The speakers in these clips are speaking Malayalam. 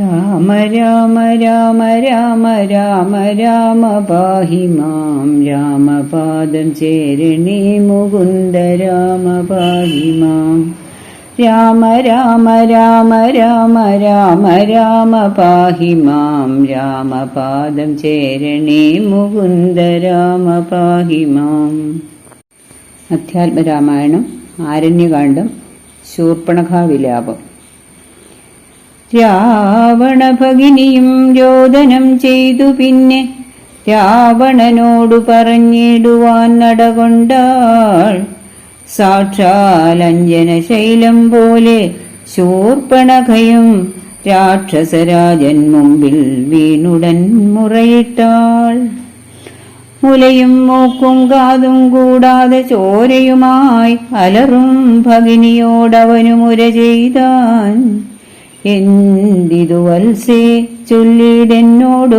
രാമ രാമ രാമ രാമ രാമ രാമ പാഹി മാം. രാമപാദം ചേരണേ മുകുന്ദ രാമ പാഹി മാം. രാമ രാമ രാമ രാമ രാമ രാമ പാഹി മാം. രാമപാദം ചേരണേ മുകുന്ദ രാമ പാഹി മാം. അധ്യാത്മരാമായണം ആരണ്യകാന്ഡം ശൂർപ്പണഖാവിലാപം. രാവണഭഗിനിയും രോദനം ചെയ്തു പിന്നെ രാവണനോടു പറഞ്ഞിടുവാൻ നടകൊണ്ടാൾ സാക്ഷാലഞ്ജന ശൈലം പോലെ ശൂർപ്പണഖയും രാക്ഷസരാജൻ മുമ്പിൽ വീണുടൻ മുറയിട്ടാൾ. മുലയും മൂക്കും കാതും കൂടാതെ ചോരയുമായി അലറും ഭഗിനിയോടവനു മുര ചെയ്താൻ എന്തിതു വത്സേ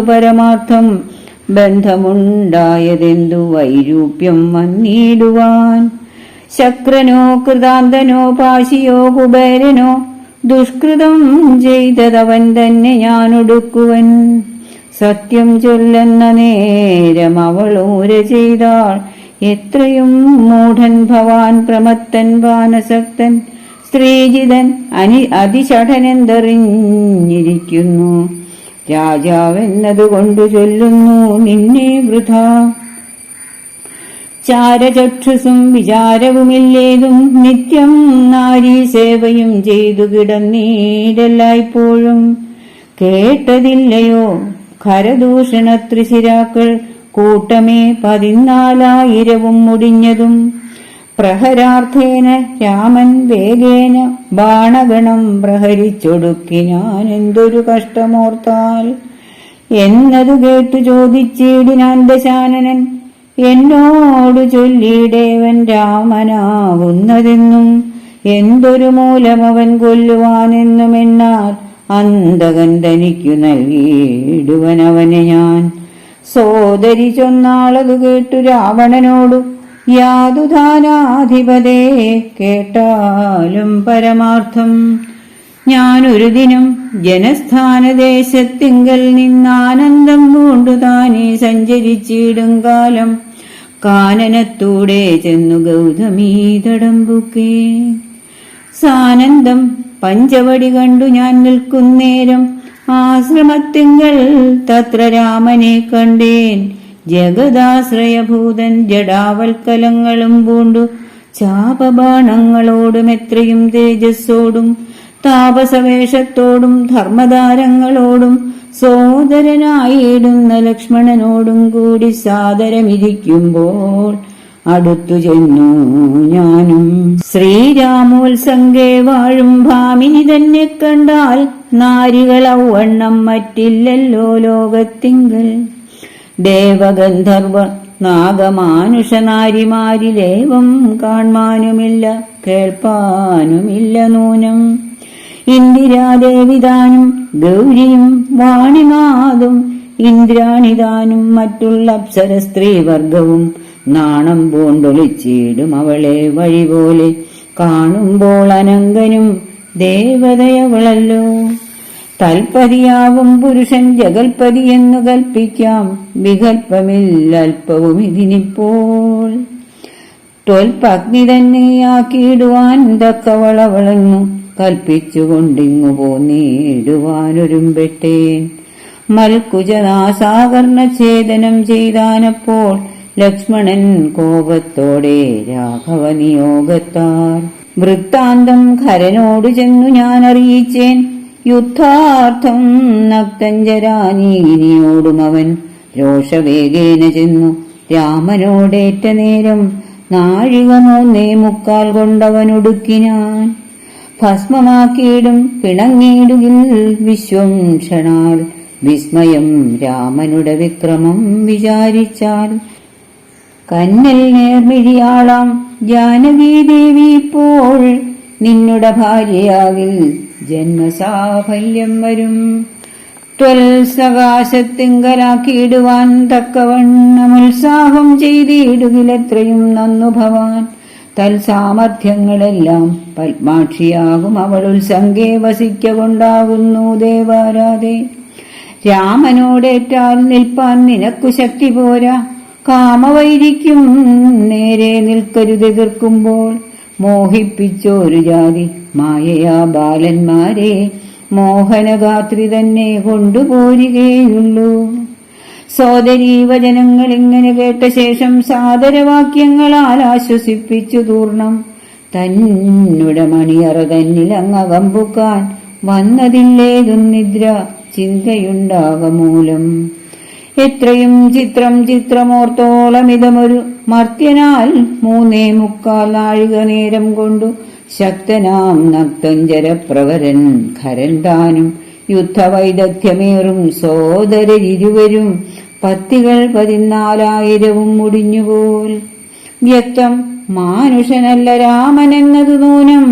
പരമാർത്ഥം ബന്ധമുണ്ടായതെന്തു വൈരൂപ്യം വന്നിടുവാൻ? ശക്രനോ കൃതാന്തനോ പാശിയോ കുബേരനോ ദുഷ്കൃതം ചെയ്തതവൻ തന്നെ ഞാനൊടുക്കുവൻ. സത്യം ചൊല്ലെന്ന നേരം അവൾ ഊര ചെയ്താൾ. എത്രയും മൂഢൻ ഭവാൻ പ്രമത്തൻ വാനസക്തൻ സ്ത്രീജിതൻ അനി അതിഷഠനെന്തറിഞ്ഞിരിക്കുന്നു രാജാവെന്നതുകൊണ്ടു ചൊല്ലുന്നു നിന്നെ വൃഥ. ചാരചക്ഷുസും വിചാരവുമില്ലേതും നിത്യം നാരീ സേവയും ചെയ്തു കിടന്നീടെല്ലായ്പ്പോഴും. കേട്ടതില്ലയോ? ഖരദൂഷണ ത്രിശിരാക്കൾ കൂട്ടമേ പതിനാലായിരവും മുടിഞ്ഞതും. പ്രഹരാർത്ഥേന രാമൻ വേഗേന ബാണഗണം പ്രഹരിച്ചൊടുക്കി ഞാൻ എന്തൊരു കഷ്ടമോർത്താൽ? എന്നതു കേട്ടു ചോദിച്ചിടിനാൻ ദശാനനൻ. എന്നോടു ചൊല്ലിയിടേവൻ രാമനാകുന്നതെന്നും എന്തൊരു മൂലമവൻ കൊല്ലുവാനെന്നും എന്നാൽ അന്തകൻ തനിക്കു നൽകിയിടുവനവനെ ഞാൻ. സോദരി ചൊന്നാളതു കേട്ടു രാവണനോടു യാതുധാനാധിപതേ കേട്ടാലും പരമാർത്ഥം. ഞാനൊരു ദിനം ജനസ്ഥാനദേശത്തിങ്കൽ നിന്നാനന്ദം കൊണ്ടു താനെ സഞ്ചരിച്ചിടും കാലം. കാനനത്തൂടെ ചെന്നു ഗൗതമീ തടമ്പുക്കേ സാനന്ദം പഞ്ചവടി കണ്ടു ഞാൻ നിൽക്കുന്നേരം. ആശ്രമത്തിങ്കൽ തത്ര രാമനെ കണ്ടേൻ. ജഗദാശ്രയഭൂതൻ ജഡാവൽക്കലങ്ങളും പൂണ്ടു. ചാപബാണങ്ങളോടും എത്രയും തേജസ്സോടും താപസവേഷത്തോടും ധർമ്മതാരങ്ങളോടും സോദരനായിടുന്ന ലക്ഷ്മണനോടും കൂടി സാദരമിരിക്കുമ്പോൾ അടുത്തു ചെന്നു ഞാനും. ശ്രീരാമോത്സംഗേ വാഴും ഭാമിനി തന്നെ കണ്ടാൽ നാരികളൗവണ്ണം മറ്റില്ലല്ലോ ലോകത്തിങ്കൽ. ദേവഗന്ധർവ നാഗമാനുഷനാരിമാരിലേവം കാൺമാനുമില്ല കേൾപ്പാനുമില്ല നൂനം. ഇന്ദിരാദേവിതാനും ഗൗരിയും വാണിമാതും ഇന്ദ്രാണിതാനും മറ്റുള്ള അപ്സര സ്ത്രീവർഗവും നാണം പൂണ്ടൊളിച്ചിടും അവളെ വഴി പോലെ കാണുമ്പോൾ അനങ്കനും ദേവതയവളല്ലോ. തൽപതിയാവും പുരുഷൻ ജഗൽപതി എന്നു കൽപ്പിക്കാം. വികൽപ്പമില്ല അല്പവും ഇതിനിപ്പോൾ. ത്വൽപഗ്നി തന്നെയാക്കിയിടുവാൻ തക്കവളവളെന്നു കൽപ്പിച്ചുകൊണ്ടിങ്ങു പോന്നിടുവാനൊരുമ്പെട്ടേൻ മൽക്കുജനാസാകർണ ഛേദനം ചെയ്താനപ്പോൾ ലക്ഷ്മണൻ കോപത്തോടെ രാഘവ നിയോഗത്താൽ വൃത്താന്തം ഖരനോട് ചെന്നു ഞാൻ അറിയിച്ചേൻ യുദ്ധാർത്ഥം നക്തഞ്ചരാനീനിയോടും അവൻ രോഷവേഗേന ചെന്നു. രാമനോടേറ്റ നേരം നാഴിക മൂന്നേ മുക്കാൽ കൊണ്ടവനൊടുക്കിനാൻ ഭസ്മമാക്കിയിടും പിണങ്ങിയിടുകിൽ വിശ്വം ക്ഷണാൽ വിസ്മയം രാമനുടെ വിക്രമം വിചാരിച്ചാൽ. കന്നൽ നേർമിഴിയാളാം ജാനകീദേവി ഇപ്പോൾ നിന്നുടെ ഭാര്യയാകിൽ ജന്മസാഫല്യം വരും. ത്വൽസകാശത്തിങ്കലാക്കിയിടുവാൻ തക്കവണ്ണം ഉത്സാഹം ചെയ്തിടുകിലെത്രയും നന്നു ഭവാൻ. തൽസാമർഥ്യങ്ങളെല്ലാം പത്മാക്ഷിയാകും. അവൾ ഉത്സംഗേ വസിക്ക കൊണ്ടാകുന്നു ദേവാരാധേ. രാമനോടേറ്റാൽ നിൽപ്പാൻ നിനക്കു ശക്തി പോരാ. കാമവൈരിക്കും നേരെ നിൽക്കരുതെതിർക്കുമ്പോൾ മോഹിപ്പിച്ചോരു ജാതി മായയാ ബാലന്മാരെ മോഹനഗാത്രി തന്നെ കൊണ്ടുപോരുകയുള്ളൂ. സോദരീ വചനങ്ങൾ ഇങ്ങനെ കേട്ട ശേഷം സാദരവാക്യങ്ങളാൽ ആശ്വസിപ്പിച്ചു തൂർണം. തന്നുടെ മണിയറ തന്നിൽ അങ്ങകമ്പുക്കാൻ വന്നതില്ലേതും നിദ്ര ചിന്തയുണ്ടാകമൂലം എത്രയും ചിത്രം ചിത്രമോർത്തോളമിതമൊരു മർത്യനാൽ മൂന്നേ മുക്കാൽ നാഴിക നേരം കൊണ്ടു ശക്തനാം നക്തഞ്ചരപ്രവരൻ ഖരൻ താനും യുദ്ധവൈദഗ്ധ്യമേറും സോദരരിരുവരും പത്തികൾ പതിനാലായിരവും മുടിഞ്ഞുപോൽ. വ്യക്തം മാനുഷനല്ല രാമനെന്നതു നൂനം.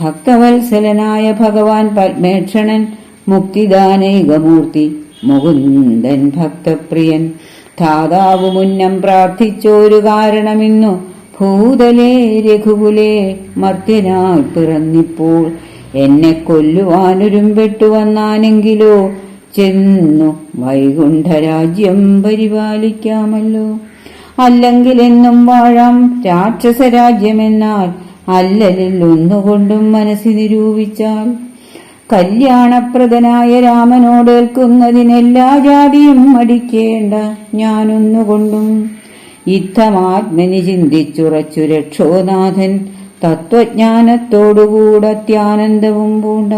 ഭക്തവത്സലനായ ഭഗവാൻ പത്മേക്ഷണൻ മുക്തിദാനൈകമൂർത്തി മുകുന്ദൻ ഭക്തപ്രിയൻ. ധാതാവ് മുന്നം പ്രാർത്ഥിച്ചോരു കാരണമിന്നു. ഭൂതലേ രഘുകുലേ മർത്യനായി പിറന്നിപ്പോൾ. എന്നെ കൊല്ലുവാനൊരുമ്പെട്ടു വന്നാനെങ്കിലോ? ചെന്നു വൈകുണ്ഠരാജ്യം പരിപാലിക്കാമല്ലോ. അല്ലെങ്കിൽ എന്നും വാഴാം രാക്ഷസരാജ്യമെന്നാൽ അല്ലലിൽ ഒന്നുകൊണ്ടും മനസ്സി നിരൂപിച്ചാൽ കല്യാണപ്രദനായ രാമനോടേൽക്കുന്നതിനെല്ലാ ജാതിയും മടിക്കേണ്ട ഞാനൊന്നുകൊണ്ടും യുദ്ധമാത്മനി ചിന്തിച്ചുറച്ചു രക്ഷോനാഥൻ തത്വജ്ഞാനത്തോടുകൂടത്യാനന്ദവും പൂണ്ട.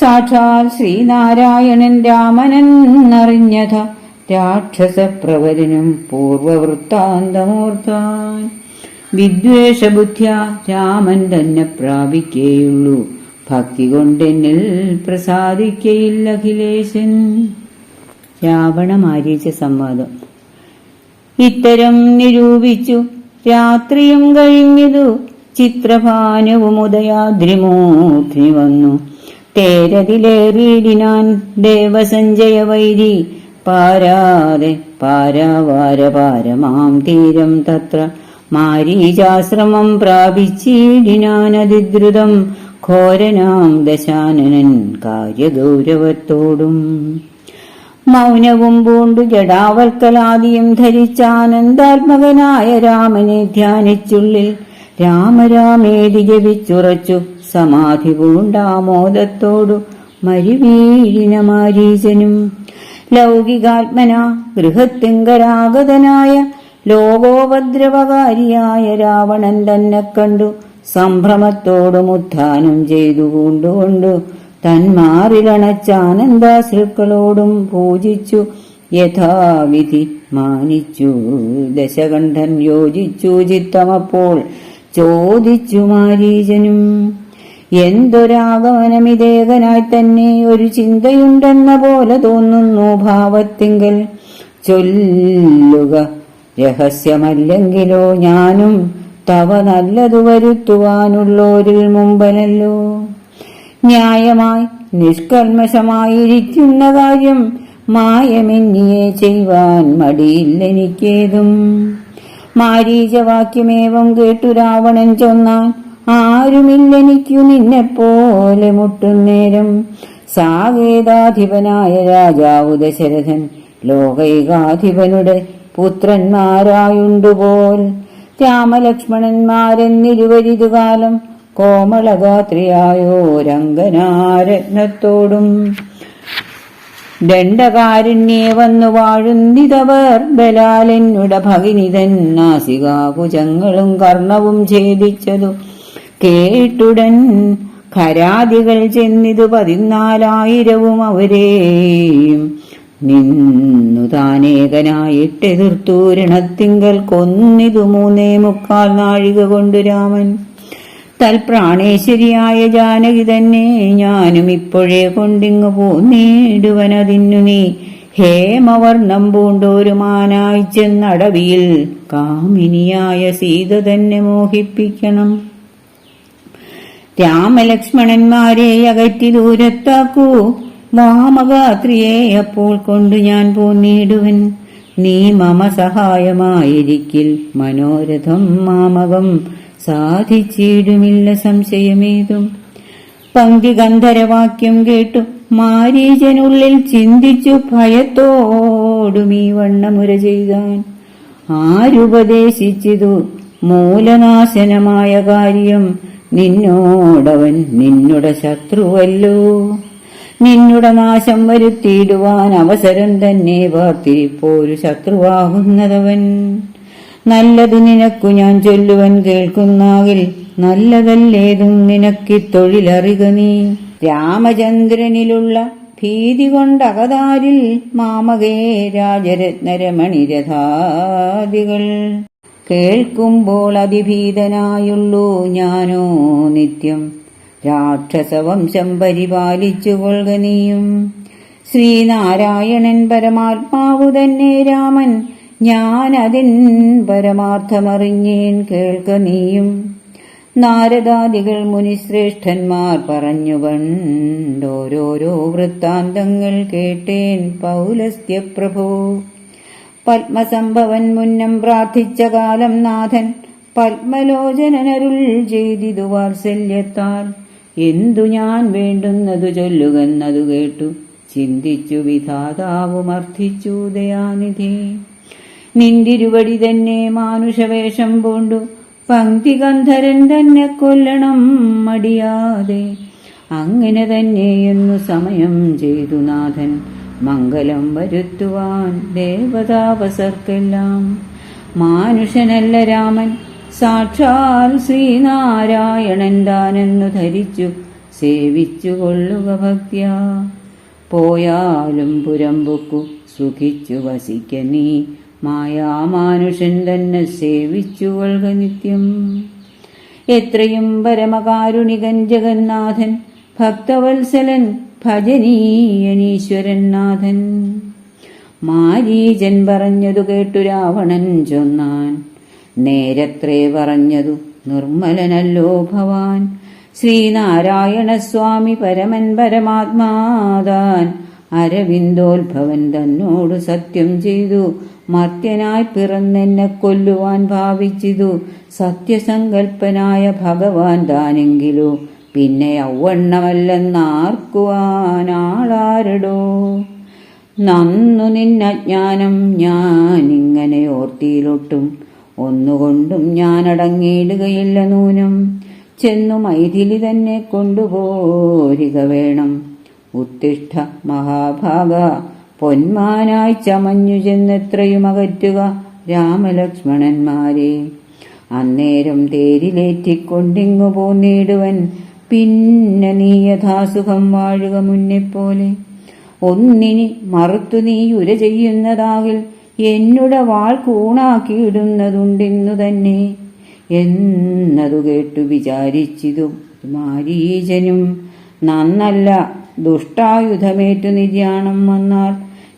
സാക്ഷാൽ ശ്രീനാരായണൻ രാമനെന്നറിഞ്ഞത രാക്ഷസപ്രവരനും പൂർവവൃത്താന്തമോർത്താൻ. വിദ്വേഷബുദ്ധ്യ രാമൻ തന്നെ പ്രാപിക്കേയുള്ളൂ. ഭക്തി കൊണ്ടെന്നിൽ പ്രസാദിക്കയില്ല അഖിലേശൻ. രാവണ മാരീച്ച സംവാദം. ഇത്തരം നിരൂപിച്ചു രാത്രിയും കഴിഞ്ഞതു. ചിത്രഭാനവും ഉദയാദ്രിമൂർത്തി വന്നു. തേരതിലേറിയിടിനാൻ ദേവസഞ്ജയ വൈരി. പാരാതെ പാരാവാര പാരമാം തീരം തത്ര. മാരീചാശ്രമം പ്രാപിച്ചിടിനാനതിദ്രുതം ഘോരനാം ദശാനനൻ കാര്യഗൗരവത്തോടും മൗനവും പൂണ്ടു ജടാവൽക്കലാദിയും ധരിച്ചാനന്ദാത്മകനായ രാമനെ ധ്യാനിച്ചുള്ളിൽ രാമരാമേതി ജപിച്ചുറച്ചു സമാധി പൂണ്ടാമോദത്തോടു മരുവീഴിന മാരീചനും ലൗകികാത്മന ഗൃഹത്തിങ്കരാഗതനായ ലോകോപദ്രവകാരിയായ രാവണൻ തന്നെ കണ്ടു സംഭ്രമത്തോടും ഉത്ഥാനം ചെയ്തു കൊണ്ടുകൊണ്ടു തന്മാറിലണച്ചാനന്ദാശ്രുക്കളോടും പൂജിച്ചു യഥാവിധി മാനിച്ചു. ദശകണ്ഠൻ യോജിച്ചു ചിത്തമപ്പോൾ ചോദിച്ചു മാരീചനും എന്തൊരാഗമനമിതേകനായി തന്നെ ഒരു ചിന്തയുണ്ടെന്ന പോലെ തോന്നുന്നു ഭാവത്തിങ്കൽ. ചൊല്ലുക രഹസ്യമല്ലെങ്കിലോ ഞാനും തവ നല്ലതു വരുത്തുവാനുള്ളോരിൽ മുമ്പനല്ലോ. ന്യായമായി നിഷ്കൽമശമായിരിക്കുന്ന കാര്യം മായമെന്നിയെ ചെയ്യുവാൻ മടിയില്ലെനിക്കേതും മാരീചവാക്യമേവം കേട്ടു രാവണൻ ചൊന്നാൻ ആരുമില്ലെനിക്കു നിന്നെപ്പോലെ മുട്ടുന്നേരം. സാകേതാധിപനായ രാജാവു ദശരഥൻ ലോകൈകാധിപനുടെ പുത്രന്മാരായുണ്ടുപോൽ. രാമലക്ഷ്മണന്മാരെന്നിരുവരിതുകാലം കോമളഗാത്രിയായോ രംഗനാരത്നത്തോടും ദണ്ഡകാരുണ്യേ വന്നു വാഴുന്നിതവർ ബലാലെന്നുട ഭഗിനിതൻ നാസികാകുജങ്ങളും കർണവും ഛേദിച്ചതു. കേട്ടുടൻ ഖരാദികൾ ചെന്നിതു പതിനാലായിരവും അവരെയും നിന്നു താനേകനായിട്ടെതിർത്തു രണത്തിങ്കൽ കൊന്നിതു മൂന്നേ മുക്കാൽ നാഴിക കൊണ്ടു രാമൻ. തൽപ്രാണേശ്വരിയായ ജാനകി തന്നെ ഞാനും ഇപ്പോഴേ കൊണ്ടിങ്ങു പോന്നേടുവനതിന്നു നീ. ഹേമവർണം പൂണ്ടൊരു മാനായി ചെന്നടവിയിൽ കാമിനിയായ സീത തന്നെ മോഹിപ്പിക്കണം. രാമലക്ഷ്മണന്മാരെ അകറ്റി ദൂരത്താക്കൂ. വാമഗാത്രിയെ അപ്പോൾ കൊണ്ട് ഞാൻ പോന്നിടുവൻ. നീ മമ സഹായമായിരിക്കിൽ മനോരഥം മാമകം. സാധിച്ചിടുമില്ല സംശയമേതും. പങ്കി ഗന്ധരവാക്യം കേട്ടു. മാരീചനുള്ളിൽ ചിന്തിച്ചു ഭയത്തോടും ഈ വണ്ണമുര ചെയ്താൻ. ആരുപദേശിച്ചിതു? മൂലനാശനമായ കാര്യം. നിന്നോടവൻ നിന്നുടെ ശത്രുവല്ലോ. നിന്നുടെ നാശം വരുത്തിയിടുവാൻ അവസരം തന്നെ പാർത്തിരിപ്പോരു ശത്രുവാകുന്നതവൻ. നല്ലതു നിനക്കു ഞാൻ ചൊല്ലുവൻ കേൾക്കുന്നാകിൽ നല്ലതല്ലേതും നിനക്കി തൊഴിലറിക നീ. രാമചന്ദ്രനിലുള്ള ഭീതി കൊണ്ടകതാരിൽ മാമകേ രാജരത്നരമണിരഥാദികൾ. കേൾക്കുമ്പോൾ അതിഭീതനായുള്ളൂ ഞാനോ നിത്യം. രാക്ഷസവംശം പരിപാലിച്ചു കൊള്ളുക ശ്രീനാരായണൻ പരമാത്മാവു തന്നെ രാമൻ. ഞാനതിൻ പരമാർത്ഥമറിഞ്ഞേൻ കേൾക്ക നീയും. നാരദാദികൾ മുനിശ്രേഷ്ഠന്മാർ പറഞ്ഞു കണ്ടോരോരോ വൃത്താന്തങ്ങൾ കേട്ടേൻ പൗലസ്ത്യപ്രഭു. പത്മസംഭവൻ മുന്നം പ്രാർത്ഥിച്ച കാലം നാഥൻ പത്മലോചനരുൾ ചെയ്തിതു വാത്സല്യത്താൽ എന്തു ഞാൻ വേണ്ടുന്നതു ചൊല്ലുകെന്നതു കേട്ടു. ചിന്തിച്ചു വിധാതാവും അർത്ഥിച്ചു ദയാനിധി നിന്തിരുവടി തന്നെ മാനുഷവേഷം പൂണ്ടു. പങ്ക്തിഗന്ധരൻ തന്നെ കൊല്ലണം മടിയാതെ. അങ്ങനെ തന്നെയെന്നു സമയം ചെയ്തു നാഥൻ. മംഗലം വരുത്തുവാൻ ദേവതാപസർക്കെല്ലാം മാനുഷനല്ല രാമൻ സാക്ഷാൽ ശ്രീനാരായണൻ താനെന്നു ധരിച്ചു സേവിച്ചു കൊള്ളുക ഭക്തിയ പോയാലും പുരമ്പുക്കു സുഖിച്ചു വസിക്ക നീ. മായാമാനുഷൻ തന്നെ സേവിച്ചു കൊള്ളുക നിത്യം. എത്രയും പരമകാരുണികൻ ജഗന്നാഥൻ ഭക്തവത്സലൻ ഭജനീയനീശ്വരൻ നാഥൻ. മാരീചൻ പറഞ്ഞതു കേട്ടു രാവണൻ ചൊന്നാൻ. നേരത്രേ പറഞ്ഞതു നിർമ്മലനല്ലോ ഭവാൻ. ശ്രീനാരായണസ്വാമി പരമൻ പരമാത്മാതാൻ. അരവിന്ദോത്ഭവൻ തന്നോട് സത്യം ചെയ്തു. മർത്യനായി പിറന്നെന്നെ കൊല്ലുവാൻ ഭാവിച്ചിതു. സത്യസങ്കൽപ്പനായ ഭഗവാൻ താനെങ്കിലോ? പിന്നെ ഔവണ്ണമല്ലെന്നാർക്കുവാനാളാരടോ? നന്നു നിന്നജ്ഞാനം ഞാൻ ഇങ്ങനെ ഓർത്തിയിലൊട്ടും. ഒന്നുകൊണ്ടും ഞാൻ അടങ്ങിയിടുകയില്ല നൂനം. ചെന്നു മൈഥിലി തന്നെ കൊണ്ടുപോരിക വേണം. ഉത്തിഷ്ഠ മഹാഭാഗ പൊന്മാനായി ചമഞ്ഞു ചെന്നെത്രയും അകറ്റുക രാമലക്ഷ്മണന്മാരെ. അന്നേരം തേരിലേറ്റിക്കൊണ്ടിങ്ങു പോന്നിടുവൻ പിന്നെ നീ യഥാസുഖം വാഴുക മുന്നെപ്പോലെ. ഒന്നിനി മറുത്തു നീ ഉര ചെയ്യുന്നതാകിൽ എന്നുടെ വാൾ കൂണാക്കിയിടുന്നതുണ്ടിന്നു തന്നെ എന്നതു കേട്ടു വിചാരിച്ചതും മാരീചനും നന്നല്ല ദുഷ്ടായുധമേറ്റു നിര്യാണം വന്നാൽ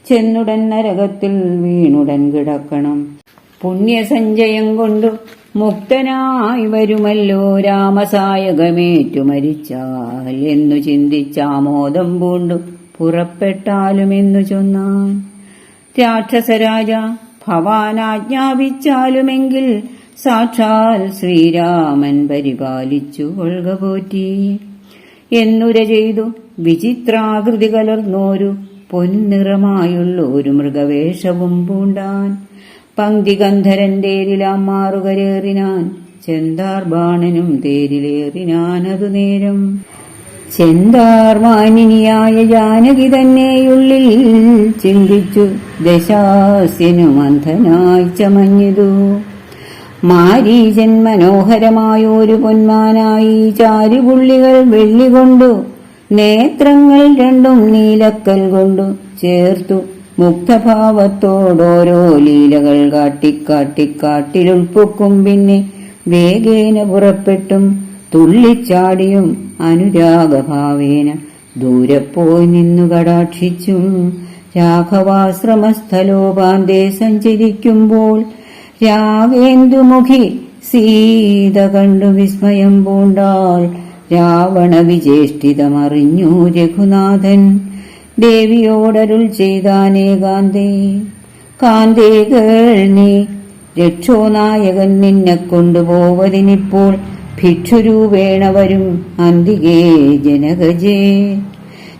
ചെന്നുടൻ നരകത്തിൽ വീണുടൻ കിടക്കണം. പുണ്യസഞ്ചയം കൊണ്ടു മുക്തനായി വരുമല്ലോ രാമസായകമേറ്റു മരിച്ചാൽ എന്നു ചിന്തിച്ചാമോദം പൂണ്ടു. പുറപ്പെട്ടാലുമെന്നു ചൊന്നാൻ രാക്ഷസരാജ ഭവാനാജ്ഞാപിച്ചാലുമെങ്കിൽ സാക്ഷാൽ ശ്രീരാമൻ പരിപാലിച്ചു കൊള്ളുക പോറ്റി. എന്നുര ചെയ്തു വിചിത്രാകൃതി കലർന്നോരു പൊന്നിറമായുള്ള ഒരു മൃഗവേഷവും പൂണ്ടാൻ. പങ്ക്തിഗന്ധരൻ തേരിലാം മാറുകരേറിനാൻ ചെന്താർ ബാണനും തേരിലേറിനാനതു നേരം. ചെന്താർമാനിനിയായ ജാനകി തന്നെയുള്ളിൽ ചിന്തിച്ചു ദശാസ്യനു മന്ധനായി ചമഞ്ഞതു. മാരീചൻ മനോഹരമായൊരു പൊന്മാനായി ചാരുപുള്ളികൾ വെള്ളികൊണ്ടു നേത്രങ്ങൾ രണ്ടും നീലക്കൽ കൊണ്ടു ചേർത്തു. മുക്തഭാവത്തോടോരോ ലീലകൾ കാട്ടിക്കാട്ടിക്കാട്ടിലുൾപ്പൊക്കും പിന്നെ വേഗേന പുറപ്പെട്ടും. തുള്ളിച്ചാടിയും അനുരാഗഭാവേന. ദൂരെ പോയി നിന്നു കടാക്ഷിച്ചും രാഘവാശ്രമസ്ഥലോപാന്തേ സഞ്ചരിക്കുമ്പോൾ രാഗേന്ദുമുഖി സീത കണ്ടു വിസ്മയം പൂണ്ടാൾ രാവണ വിചേഷ്ടിതമറിഞ്ഞു രഘുനാഥൻ. ദേവിയോടരുൾ ചെയ്താനേ കാന്തേ. കാന്തേകൾ നീ രക്ഷോനായകൻ നിന്നെ കൊണ്ടുപോവതിനിപ്പോൾ ഭിക്ഷുരൂപേണ വരും അന്തികേ ജനകജേ.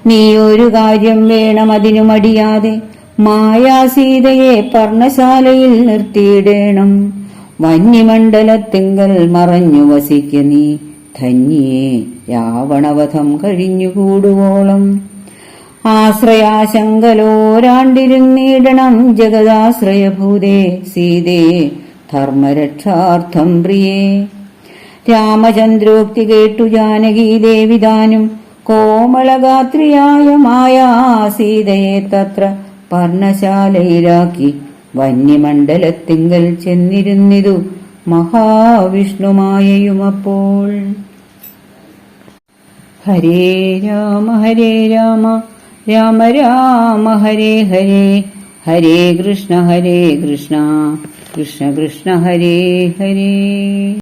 നീ ഒരു കാര്യം വേണം അതിനു മടിയാതെ മായാസീതയെ പർണശാലയിൽ നിർത്തിയിടേണം. വന്യമണ്ഡലത്തിങ്കൽ മറഞ്ഞു വസിക്ക നീ ധന്യേ രാവണവധം കഴിഞ്ഞുകൂടുവോളം. ആശ്രയാശങ്കലോരാണ്ടിരുന്നിടണം ജഗദാശ്രയഭൂതേ സീതേ ധർമ്മരക്ഷാർത്ഥം പ്രിയേ. രാമചന്ദ്രോക്തി കേട്ടു ജാനകി ദേവിതാനും. കോമളഗാത്രിയായ മായാ സീതയെ തത്ര പർണശാലയിലാക്കി. വന്യമണ്ഡലത്തിങ്കൽ ചെന്നിരുന്നിതു മഹാവിഷ്ണുമായയുമപ്പോൾ. ഹരേ രാമ ഹരേ രാമ രാമ രാമ ഹരേ ഹരേ ഹരേ കൃഷ്ണ ഹരേ കൃഷ്ണ കൃഷ്ണ കൃഷ്ണ ഹരേ ഹരേ.